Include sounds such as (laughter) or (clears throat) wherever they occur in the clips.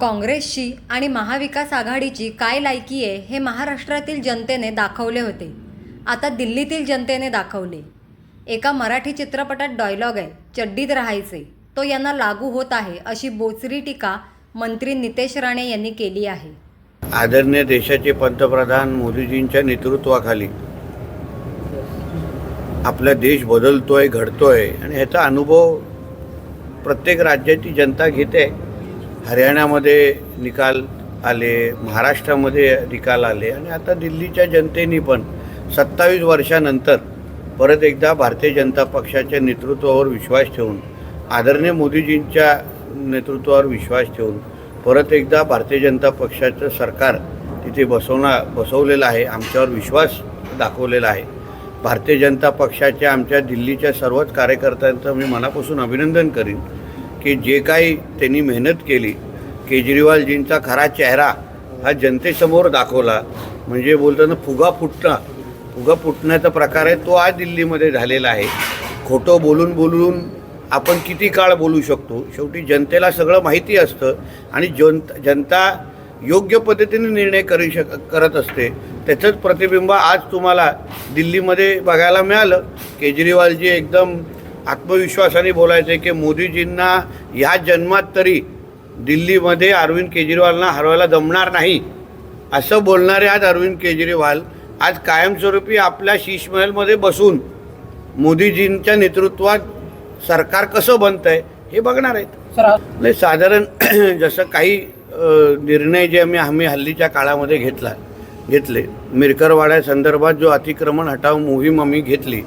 काँग्रेसची आणि महाविकास आघाडीची काय लायकी आहे हे महाराष्ट्रातील जनतेने दाखवले होते. आता दिल्लीतील जनतेने दाखवले. एका मराठी चित्रपटात डायलॉग आहे. चड्डीत राहायचे. तो यांना लागू होत आहे अशी बोचरी टीका मंत्री नितेश राणे यांनी केली आहे. आदरणीय देशाचे पंतप्रधान मोदीजींच्या नेतृत्वाखाली आपला देश बदलतोय घडतोय आणि ह्याचा अनुभव प्रत्येक राज्याची जनता घेते. हरियाणामध्ये निकाल आले महाराष्ट्रामध्ये निकाल आले आणि आता दिल्लीच्या जनतेने पण सत्तावीस वर्षानंतर परत एकदा भारतीय जनता पक्षाच्या नेतृत्वावर विश्वास ठेवून आदरणीय मोदीजींच्या नेतृत्वावर विश्वास ठेवून परत एकदा भारतीय जनता पक्षाचं सरकार तिथे बसवणार बसवलेलं आहे आमच्यावर विश्वास दाखवलेला आहे. भारतीय जनता पक्षाच्या आमच्या दिल्लीच्या सर्वच कार्यकर्त्यांचं मी मनापासून अभिनंदन करीन. की जे काही त्यांनी मेहनत केली केजरीवालजींचा खरा चेहरा हा जनतेसमोर दाखवला. म्हणजे बोलताना फुगा फुटणं फुगा फुटण्याचा प्रकार आहे तो आज दिल्लीमध्ये झालेला आहे. खोटं बोलून बोलून आपण किती काळ बोलू शकतो? शेवटी जनतेला सगळं माहिती असतं आणि जन जनता योग्य पद्धतीने निर्णय करू शक करत असते. त्याचंच प्रतिबिंब आज तुम्हाला दिल्लीमध्ये बघायला मिळालं. केजरीवालजी एकदम आत्मविश्वासाने बोलायचे की मोदीजींना ह्या जन्मात तरी दिल्लीमध्ये अरविंद केजरीवालना हरवायला जमणार नाही असं बोलणारे आज अरविंद केजरीवाल आज कायमस्वरूपी आपल्या शीशमहलमध्ये बसून मोदीजींच्या नेतृत्वात सरकार कसं बनतं आहे हे बघणार आहेत. नाही साधारण (clears throat) जसं काही निर्णय जे आम्ही आम्ही हल्लीच्या काळामध्ये घेतला घेतले. मिरकरवाड्या संदर्भात जो अतिक्रमण हटाव मोहीम आम्ही घेतली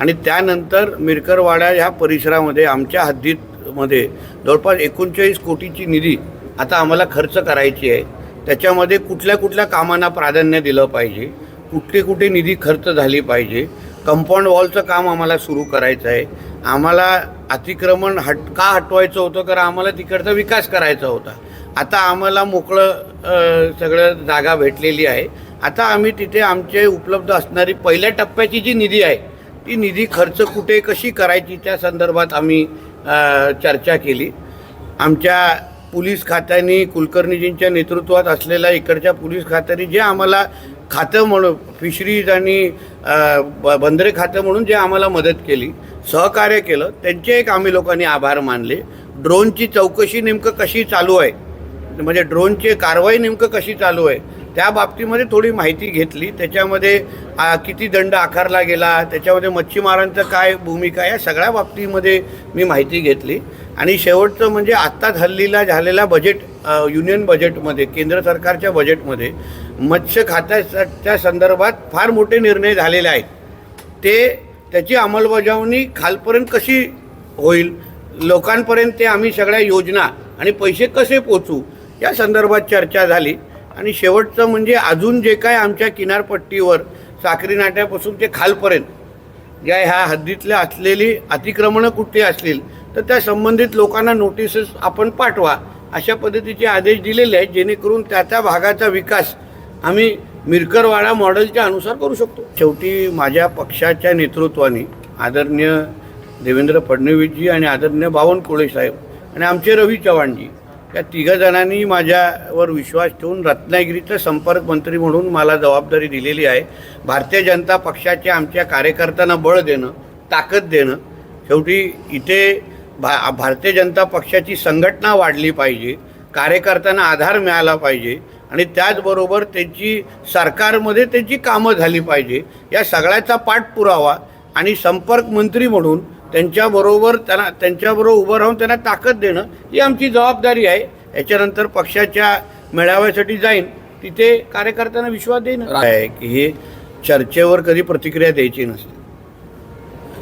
आणि त्यानंतर मिरकरवाडा ह्या परिसरामध्ये आमच्या हद्दीतमध्ये जवळपास एकोणचाळीस कोटीची निधी आता आम्हाला खर्च करायची आहे. त्याच्यामध्ये कुठल्या कुठल्या कामांना प्राधान्य दिलं पाहिजे कुठली कुठे निधी खर्च झाली पाहिजे कंपाऊंड वॉलचं काम आम्हाला सुरू करायचं आहे. आम्हाला अतिक्रमण हट का हटवायचं होतं? कारण आम्हाला तिकडचा विकास करायचा होता. आता आम्हाला मोकळं सगळं जागा भेटलेली आहे. आता आम्ही तिथे आमचे उपलब्ध असणारी पहिल्या टप्प्याची जी निधी आहे ती निधी खर्च कुठे कशी करायची त्या संदर्भात आम्ही चर्चा केली. आमच्या पोलीस खात्याने कुलकर्णीजींच्या नेतृत्वात असलेल्या इकडच्या पोलीस खात्याने जे आम्हाला खातं म्हणून फिशरीज आणि ब- बंदरे खातं म्हणून जे आम्हाला मदत केली सहकार्य केलं त्यांचे एक आम्ही लोकांनी आभार मानले. ड्रोनची चौकशी नेमकं कशी चालू आहे? म्हणजे ड्रोनची कारवाई नेमकं कशी चालू आहे? त्या बाबतीमध्ये थोडी माहिती घेतली. त्याच्यामध्ये किती दंड आकारला गेला त्याच्यामध्ये मच्छीमारांचं काय भूमिका या सगळ्या बाबतीमध्ये मी माहिती घेतली. आणि शेवटचं म्हणजे आत्ताच हल्लीला झालेल्या बजेट युनियन बजेटमध्ये केंद्र सरकारच्या बजेटमध्ये मत्स्य खात्याच्या संदर्भात फार मोठे निर्णय झालेले आहेत. ते त्याची अंमलबजावणी खालपर्यंत कशी होईल लोकांपर्यंत ते आम्ही सगळ्या योजना आणि पैसे कसे पोचू या संदर्भात चर्चा झाली. आणि शेवटचं म्हणजे अजून जे काय आमच्या किनारपट्टीवर साखरी नाट्यापासून ते खालपर्यंत ज्या ह्या हद्दीतल्या असलेली अतिक्रमणं कुठे असतील तर त्या संबंधित लोकांना नोटिसेस आपण पाठवा अशा पद्धतीचे आदेश दिलेले आहेत जेणेकरून त्या त्या भागाचा विकास आम्ही मिरकरवाडा मॉडेलच्या अनुसार करू शकतो. शेवटी माझ्या पक्षाच्या नेतृत्वाने आदरणीय देवेंद्र फडणवीसजी आणि आदरणीय बावनकुळे साहेब आणि आमचे रवी चव्हाणजी या तिघं जणांनी माझ्यावर विश्वास ठेवून रत्नागिरीचं संपर्क मंत्री म्हणून मला जबाबदारी दिलेली आहे. भारतीय जनता पक्षाच्या आमच्या कार्यकर्त्यांना बळ देणं ताकद देणं शेवटी इथे भा भारतीय जनता पक्षाची संघटना वाढली पाहिजे कार्यकर्त्यांना आधार मिळाला पाहिजे आणि त्याचबरोबर त्यांची सरकारमध्ये त्यांची कामं झाली पाहिजे. या सगळ्याचा पाठपुरावा आणि संपर्क मंत्री म्हणून त्यांच्याबरोबर त्यांना त्यांच्याबरोबर उभं राहून त्यांना ताकद देणं ही आमची जबाबदारी आहे. याच्यानंतर पक्षाच्या मेळाव्यासाठी जाईन तिथे कार्यकर्त्यांना विश्वास देणं आहे की हे चर्चेवर कधी प्रतिक्रिया द्यायची नसते.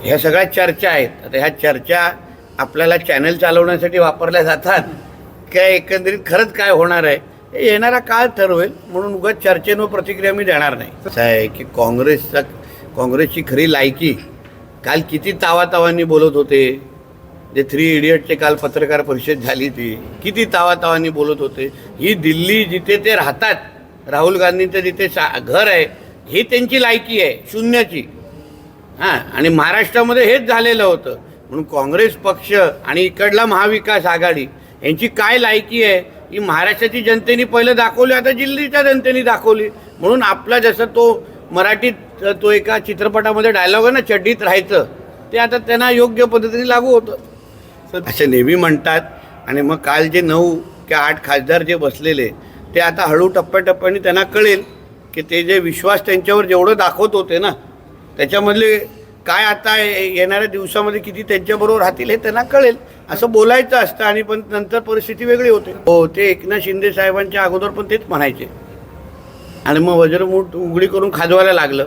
ह्या सगळ्या चर्चा आहेत. आता ह्या चर्चा आपल्याला चॅनल चालवण्यासाठी वापरल्या जातात. काय एकंदरीत खरंच काय होणार आहे हे येणारा काळ ठरवेल. म्हणून उगाच चर्चेनं प्रतिक्रिया मी देणार नाही. असं आहे की काँग्रेसचा काँग्रेसची खरी लायकी काल किती तावातावांनी बोलत होते. जे थ्री इडियटचे काल पत्रकार परिषद झाली ती किती तावातावांनी बोलत होते. ही दिल्ली जिथे ते राहतात राहुल गांधींचं जिथे सा घर आहे ही त्यांची लायकी आहे शून्याची. हां आणि महाराष्ट्रामध्ये हेच झालेलं होतं. म्हणून काँग्रेस पक्ष आणि इकडला महाविकास आघाडी यांची काय लायकी आहे? ही महाराष्ट्राची जनतेने पहिलं दाखवली आता दिल्लीच्या जनतेने दाखवली. म्हणून आपला जसं तो मराठीत तर तो एका चित्रपटामध्ये डायलॉग आहे ना चड्डीत राहायचं. ते आता त्यांना योग्य पद्धतीने लागू होतं. असे नेहमी म्हणतात. आणि मग काल जे नऊ किंवा आठ खासदार जे बसलेले ते आता हळू टप्प्याटप्प्याने त्यांना कळेल की ते जे विश्वास त्यांच्यावर जेवढं दाखवत होते ना त्याच्यामधले काय आता येणाऱ्या दिवसामध्ये किती त्यांच्याबरोबर राहतील हे त्यांना कळेल. असं बोलायचं असतं आणि पण नंतर परिस्थिती वेगळी होते. हो ते एकनाथ शिंदे साहेबांच्या अगोदर पण तेच म्हणायचे. आणि मग वज्रमूठ उघडी करून खाजवायला लागलं.